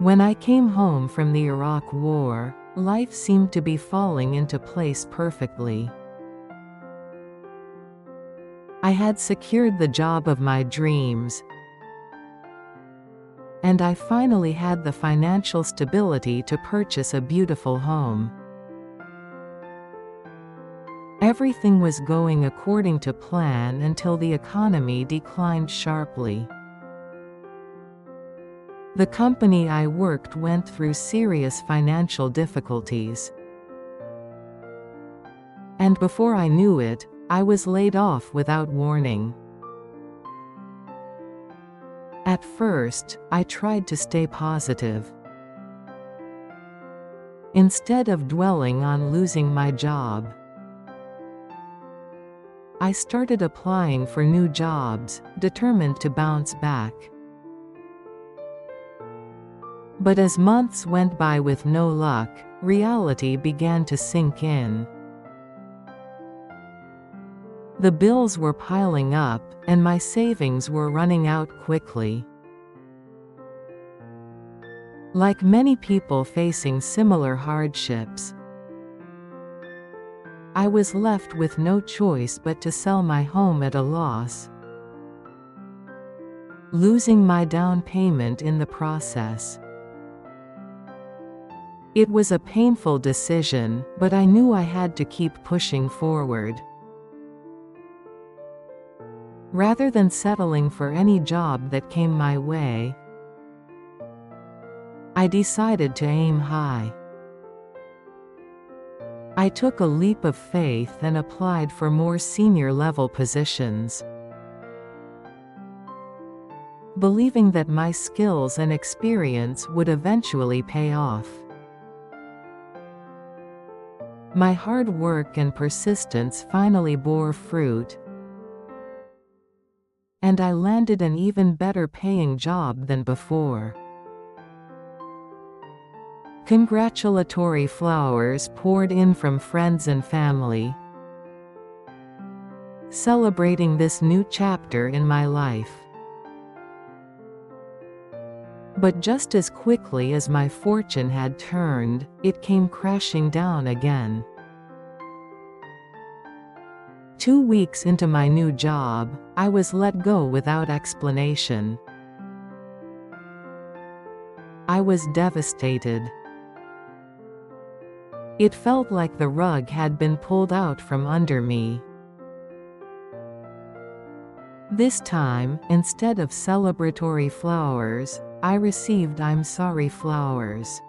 When I came home from the Iraq War, life seemed to be falling into place perfectly. I had secured the job of my dreams, and I finally had the financial stability to purchase a beautiful home. Everything was going according to plan until the economy declined sharply. The company I worked went through serious financial difficulties. And before I knew it, I was laid off without warning. At first, I tried to stay positive. Instead of dwelling on losing my job, I started applying for new jobs, determined to bounce back. But as months went by with no luck, reality began to sink in. The bills were piling up, and my savings were running out quickly. Like many people facing similar hardships, I was left with no choice but to sell my home at a loss, losing my down payment in the process. It was a painful decision, but I knew I had to keep pushing forward. Rather than settling for any job that came my way, I decided to aim high. I took a leap of faith and applied for more senior level positions. Believing that my skills and experience would eventually pay off. My hard work and persistence finally bore fruit, and I landed an even better paying job than before. Congratulatory flowers poured in from friends and family, celebrating this new chapter in my life. But just as quickly as my fortune had turned, it came crashing down again. Two weeks into my new job, I was let go without explanation. I was devastated. It felt like the rug had been pulled out from under me. This time, instead of celebratory flowers, I received I'm sorry flowers.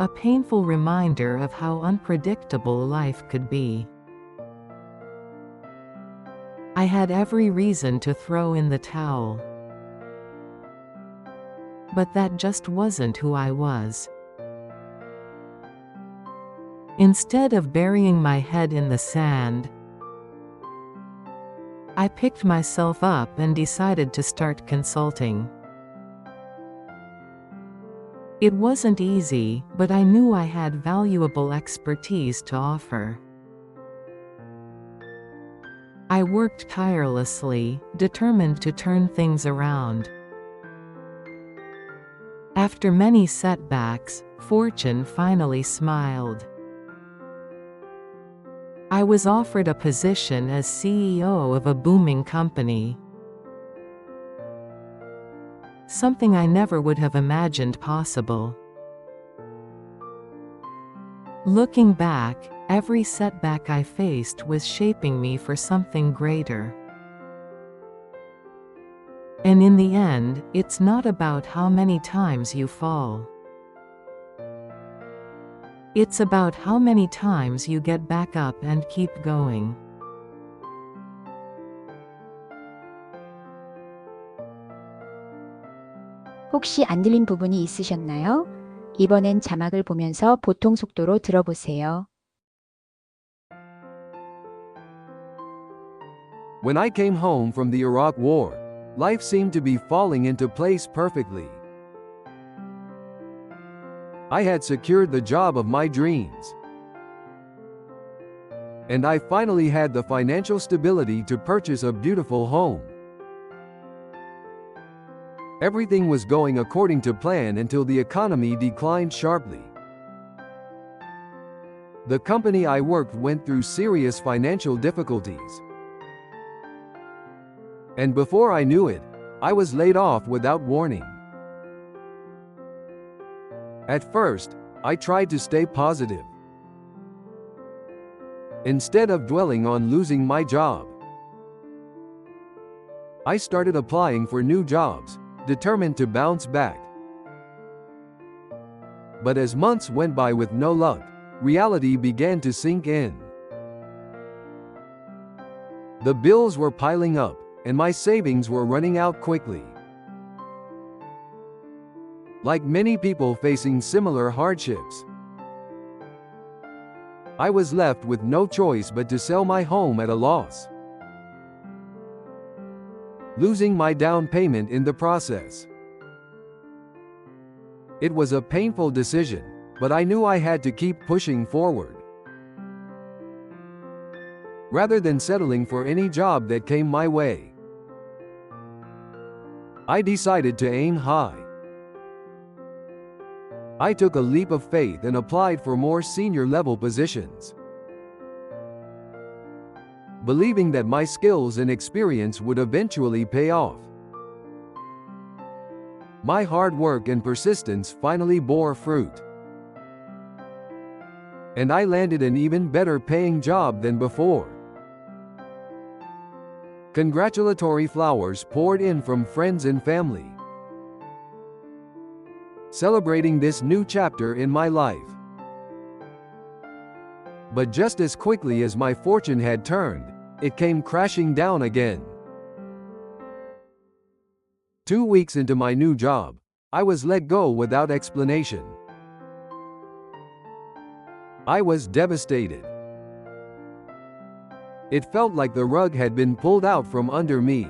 A painful reminder of how unpredictable life could be. I had every reason to throw in the towel. But that just wasn't who I was. Instead of burying my head in the sand, I picked myself up and decided to start consulting. It wasn't easy, but I knew I had valuable expertise to offer. I worked tirelessly, determined to turn things around. After many setbacks, fortune finally smiled. I was offered a position as CEO of a booming company. Something I never would have imagined possible. Looking back, every setback I faced was shaping me for something greater. And in the end, it's not about how many times you fall. It's about how many times you get back up and keep going. 혹시 안 들린 부분이 있으셨나요? 이번엔 자막을 보면서 보통 속도로 들어보세요. When I came home from the Iraq War, life seemed to be falling into place perfectly. I had secured the job of my dreams. And I finally had the financial stability to purchase a beautiful home. Everything was going according to plan until the economy declined sharply. The company I worked went through serious financial difficulties. And before I knew it, I was laid off without warning. At first, I tried to stay positive. Instead of dwelling on losing my job, I started applying for new jobs, determined to bounce back. But as months went by with no luck, reality began to sink in. The bills were piling up, and my savings were running out quickly. Like many people facing similar hardships, I was left with no choice but to sell my home at a loss, losing my down payment in the process. It was a painful decision, but I knew I had to keep pushing forward. Rather than settling for any job that came my way, I decided to aim high. I took a leap of faith and applied for more senior level positions. Believing that my skills and experience would eventually pay off. My hard work and persistence finally bore fruit. And I landed an even better paying job than before. Congratulatory flowers poured in from friends and family. Celebrating this new chapter in my life. But just as quickly as my fortune had turned, it came crashing down again. Two weeks into my new job, I was let go without explanation. I was devastated. It felt like the rug had been pulled out from under me.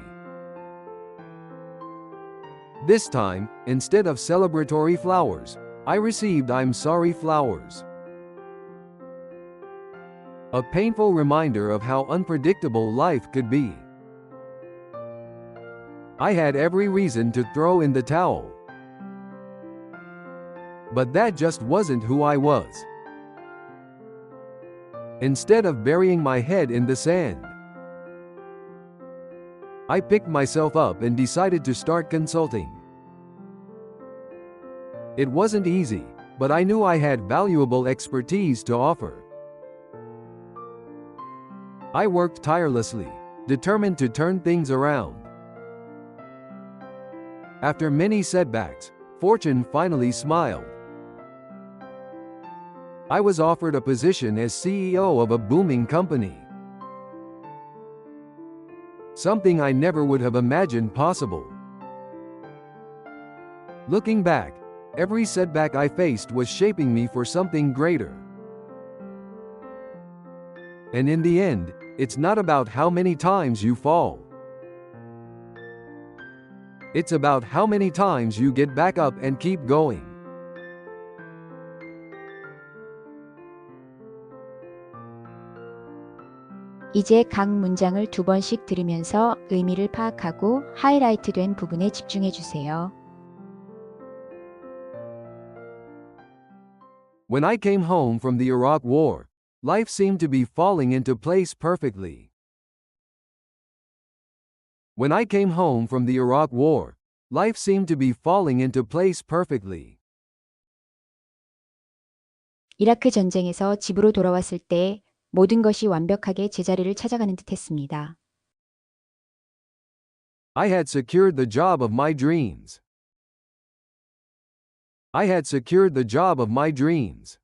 This time, instead of celebratory flowers, I received I'm sorry flowers. A painful reminder of how unpredictable life could be. I had every reason to throw in the towel. But that just wasn't who I was. Instead of burying my head in the sand, I picked myself up and decided to start consulting. It wasn't easy, but I knew I had valuable expertise to offer. I worked tirelessly, determined to turn things around. After many setbacks, fortune finally smiled. I was offered a position as CEO of a booming company. Something I never would have imagined possible. Looking back, every setback I faced was shaping me for something greater. And in the end, it's not about how many times you fall. It's about how many times you get back up and keep going. 이제 각 문장을 두 번씩 들으면서 의미를 파악하고 하이라이트 된 부분에 집중해 주세요. When I came home from the Iraq War, life seemed to be falling into place perfectly. When I came home from the Iraq War, life seemed to be falling into place perfectly. 이라크 전쟁에서 집으로 돌아왔을 때 모든 것이 완벽하게 제자리를 찾아가는 듯 했습니다. I had secured the job of my dreams. I had secured the job of my dreams.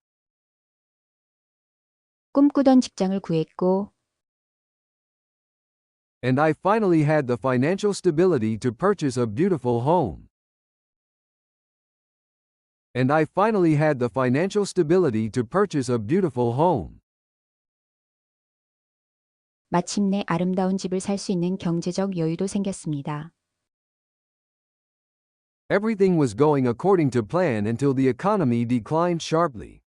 꿈꾸던 직장을 구했고 And I finally had the financial stability to purchase a beautiful home. And I finally had the financial stability to purchase a beautiful home. 마침내 아름다운 집을 살 수 있는 경제적 여유도 생겼습니다. Everything was going according to plan until the economy declined sharply.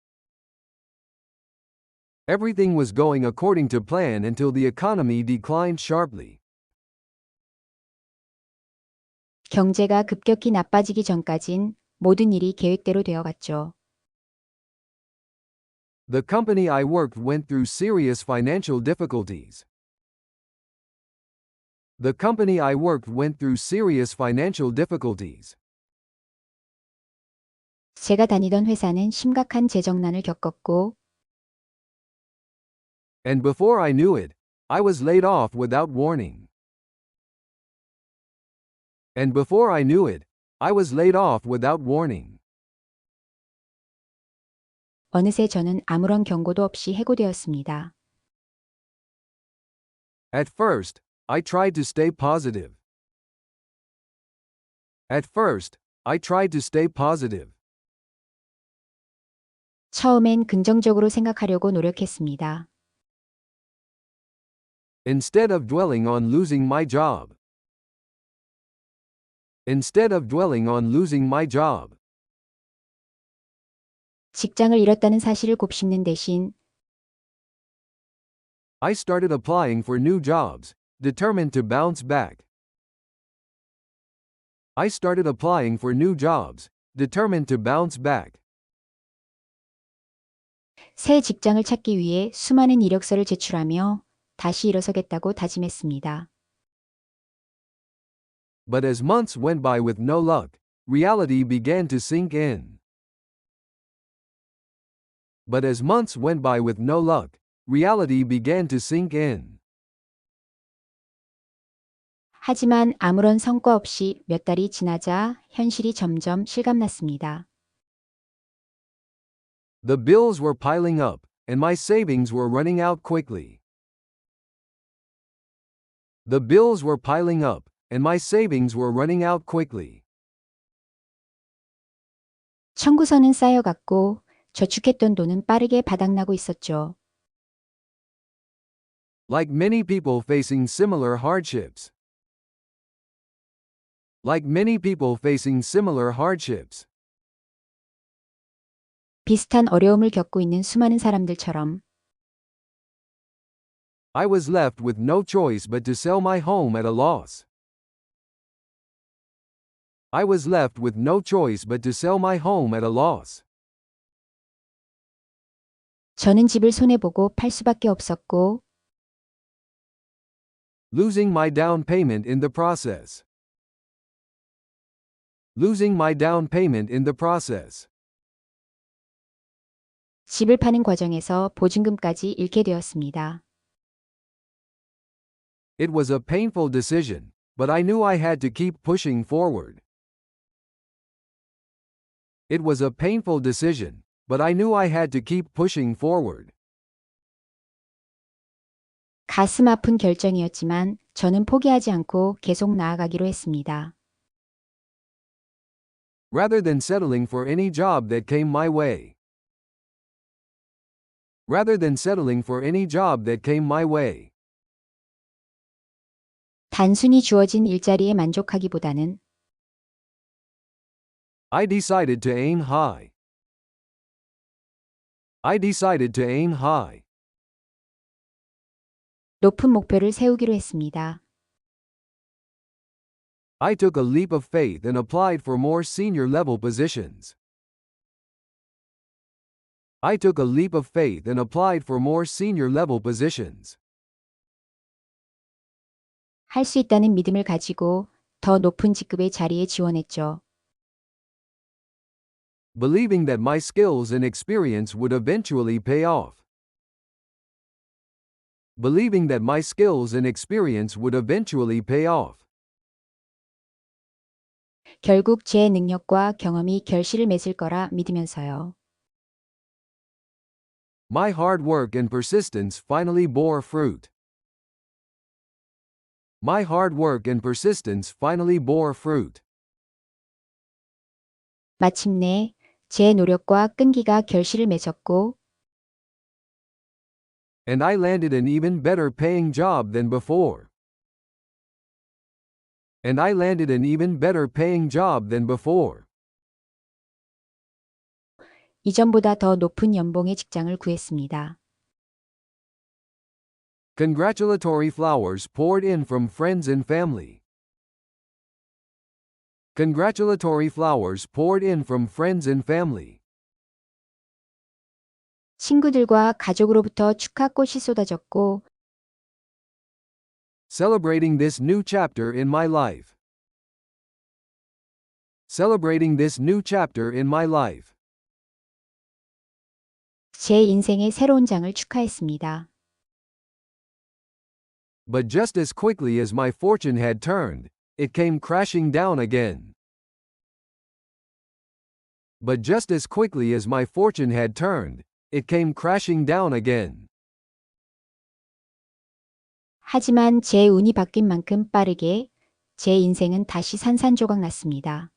Everything was going according to plan until the economy declined sharply. 경제가 급격히 나빠지기 전까진 모든 일이 계획대로 되어갔죠. The company I worked went through serious financial difficulties. The company I worked went through serious financial difficulties. 제가 다니던 회사는 심각한 재정난을 겪었고 And before I knew it, I was laid off without warning. And before I knew it, I was laid off without warning. 어느새 저는 아무런 경고도 없이 해고되었습니다. At first, I tried to stay positive. At first, I tried to stay positive. 처음엔 긍정적으로 생각하려고 노력했습니다. Instead of dwelling on losing my job. Instead of dwelling on losing my job. 직장을 잃었다는 사실을 곱씹는 대신 I started applying for new jobs, determined to bounce back. I started applying for new jobs, determined to bounce back. 새 직장을 찾기 위해 수많은 이력서를 제출하며 다시 일어서겠다고 다짐했습니다. But as months went by with no luck, reality began to sink in. But as months went by with no luck, reality began to sink in. 하지만 아무런 성과 없이 몇 달이 지나자 현실이 점점 실감났습니다. The bills were piling up, and my savings were running out quickly. The bills were piling up, and my savings were running out quickly. 청구서는 쌓여갔고 저축했던 돈은 빠르게 바닥나고 있었죠. Like many people facing similar hardships. Like many people facing similar hardships. 비슷한 어려움을 겪고 있는 수많은 사람들처럼 I was left with no choice but to sell my home at a loss. I was left with no choice but to sell my home at a loss. 저는 집을 손해보고 팔 수밖에 없었고 Losing my down payment in the process. Losing my down payment in the process. 집을 파는 과정에서 보증금까지 잃게 되었습니다. It was a painful decision, but I knew I had to keep pushing forward. It was a painful decision, but I knew I had to keep pushing forward. 가슴 아픈 결정이었지만 저는 포기하지 않고 계속 나아가기로 했습니다. Rather than settling for any job that came my way. Rather than settling for any job that came my way. 단순히 주어진 일자리에 만족하기보다는 I decided to aim high. I decided to aim high. 높은 목표를 세우기로 했습니다. I took a leap of faith and applied for more senior level positions. I took a leap of faith and applied for more senior level positions. 할 수 있다는 믿음을 가지고 더 높은 직급의 자리에 지원했죠. Believing that my skills and experience would eventually pay off. Believing that my skills and experience would eventually pay off. 결국 제 능력과 경험이 결실을 맺을 거라 믿으면서요. My hard work and persistence finally bore fruit. My hard work and persistence finally bore fruit. 마침내 제 노력과 끈기가 결실을 맺었고 And I landed an even better paying job than before. And I landed an even better paying job than before. 이전보다 더 높은 연봉의 직장을 구했습니다. Congratulatory flowers poured in from friends and family. Congratulatory flowers poured in from friends and family. 친구들과 가족으로부터 축하꽃이 쏟아졌고 Celebrating this new chapter in my life. Celebrating this new chapter in my life. 제 인생의 새로운 장을 축하했습니다. But just as quickly as my fortune had turned, it came crashing down again. But just as quickly as my fortune had turned, it came crashing down again. 하지만 제 운이 바뀐 만큼 빠르게 제 인생은 다시 산산조각 났습니다.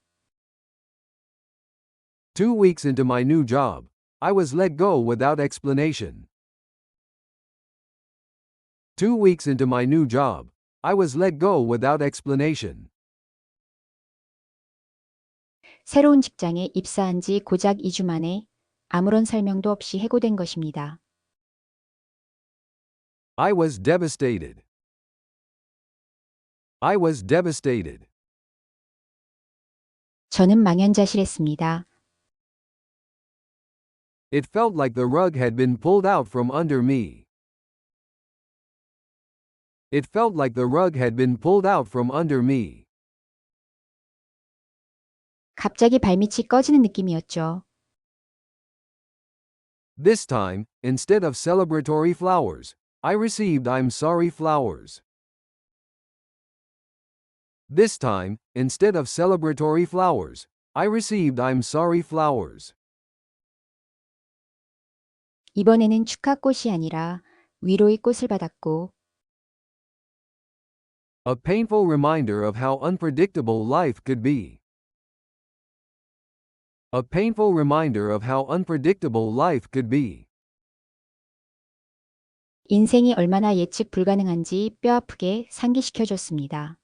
Two weeks into my new job, I was let go without explanation. Two weeks into my new job, I was let go without explanation. 새로운 직장에 입사한 지 고작 2주 만에 아무런 설명도 없이 해고된 것입니다. I was devastated. I was devastated. 저는 망연자실했습니다. It felt like the rug had been pulled out from under me. It felt like the rug had been pulled out from under me. 갑자기 발밑이 꺼지는 느낌이었죠. This time, instead of celebratory flowers, I received I'm sorry flowers. This time, instead of celebratory flowers, I received I'm sorry flowers. 이번에는 축하꽃이 아니라 위로의 꽃을 받았고 A painful reminder of how unpredictable life could be. A painful reminder of how unpredictable life could be. 인생이 얼마나 예측 불가능한지 뼈아프게 상기시켜줬습니다.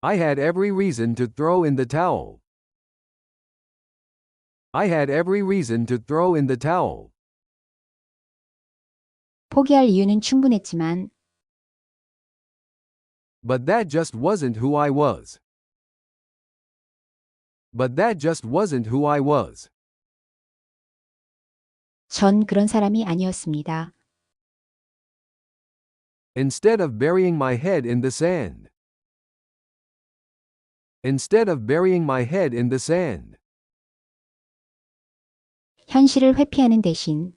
I had every reason to throw in the towel. I had every reason to throw in the towel. 포기할 이유는 충분했지만 But that just wasn't who I was. But that just wasn't who I was. 전 그런 사람이 아니었습니다. Instead of burying my head in the sand. Instead of burying my head in the sand. 현실을 회피하는 대신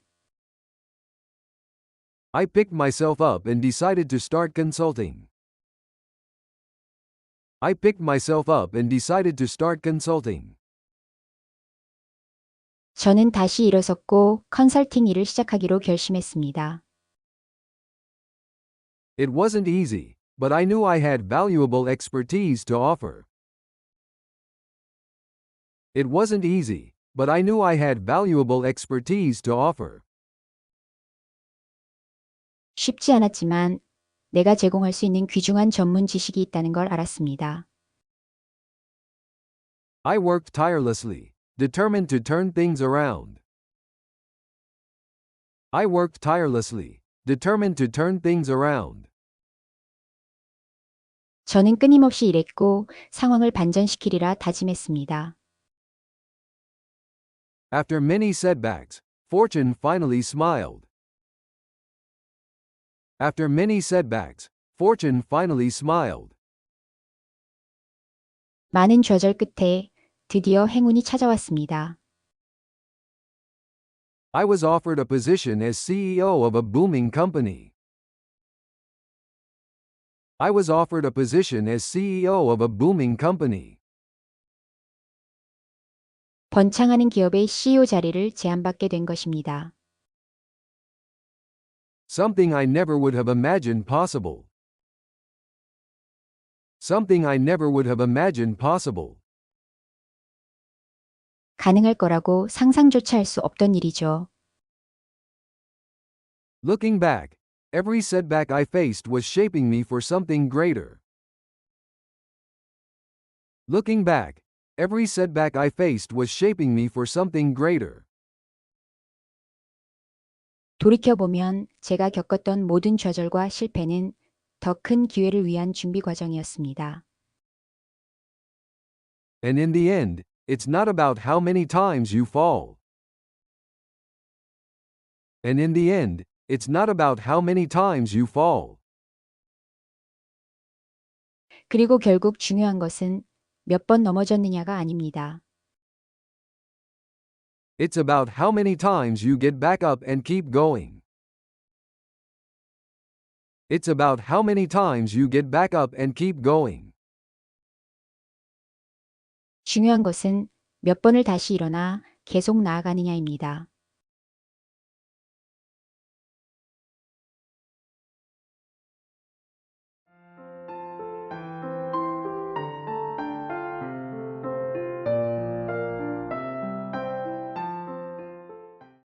I picked myself up and decided to start consulting. I picked myself up and decided to start consulting. 저는 다시 일어섰고 컨설팅 일을 시작하기로 결심했습니다. It wasn't easy, but I knew I had valuable expertise to offer. It wasn't easy, but I knew I had valuable expertise to offer. 쉽지 않았지만 내가 제공할 수 있는 귀중한 전문 지식이 있다는 걸 알았습니다. I worked tirelessly, determined to turn things around. I worked tirelessly, determined to turn things around. 저는 끊임없이 일했고 상황을 반전시키리라 다짐했습니다. After many setbacks, fortune finally smiled. After many setbacks, fortune finally smiled. 많은 좌절 끝에 드디어 행운이 찾아왔습니다. I was offered a position as CEO of a booming company. I was offered a position as CEO of a booming company. 번창하는 기업의 CEO 자리를 제안받게 된 것입니다. Something I never would have imagined possible. Something I never would have imagined possible. 가능할 거라고 상상조차 할 수 없던 일이죠. Looking back, every setback I faced was shaping me for something greater. Looking back, every setback I faced was shaping me for something greater. 돌이켜보면 제가 겪었던 모든 좌절과 실패는 더 큰 기회를 위한 준비 과정이었습니다. And in the end, it's not about how many times you fall. And in the end, it's not about how many times you fall. 그리고 결국 중요한 것은 몇 번 넘어졌느냐가 아닙니다. It's about how many times you get back up and keep going. It's about how many times you get back up and keep going. 중요한 것은 몇 번을 다시 일어나 계속 나아가느냐입니다.